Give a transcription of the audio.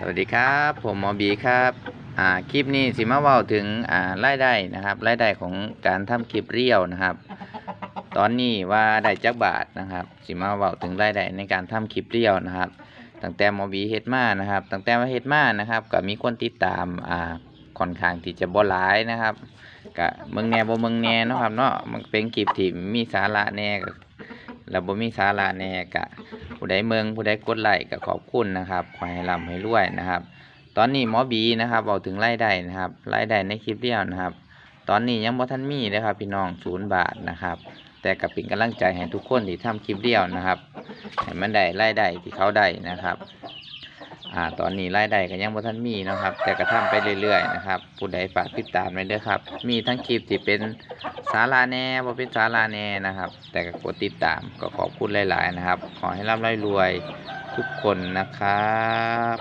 สวัสดีครับ ผมหมอบีครับอ่าคลิปนี้สิมาเว้าถึงอ่ารายได้นะครับรายได้ของการทำคลิปเรียวนะครับ ตอนนี้ว่าได้จักบาทนะครับสิมาเว้าถึงรายได้ในการทำคลิปเรียวนะครับตั้งแต่หมอบีเฮ็ดมานะครับตั้งแต่ว่าเฮ็ดมานะครับก็มีคนติดตามอ่าค่อนข้างที่จะบ่หลายนะครับก็เมืองแหน่บ่เมืองแหน่นะครับเนาะมันเป็นคลิปที่มีสาระแน่แล้วบ่มีสาระแน่ก็ ผู้ใดเมืองผู้ใดกดไลค์ก็ขอบคุณนะครับขอให้ร่ำให้รวยนะครับ ตอนนี้หมอบีนะครับบอกถึงรายได้นะครับรายได้ในคลิปเดียวนะครับ ตอนนี้ยังบ่ทันมีเลยครับ พี่น้องศูนย์บาทนะครับ แต่ก็เป็นกำลังใจให้ทุกคนที่ทำคลิปเดียวนะครับให้มันได้รายได้ที่เขาได้นะครับ อ่าตอนนี้รายได้ก็ยังบ่ทันมีนะครับ แต่กระทำไปเรื่อยๆนะครับผู้ใดฝากติดตามไว้เด้อครับ มีทั้งคลิปที่เป็นสาราแน่บ่เป็นสาราแน่นะครับ แต่ก็กดติดตามก็ขอบคุณหลาย ๆ นะครับ ขอให้ร่ำรวยทุกคนนะครับ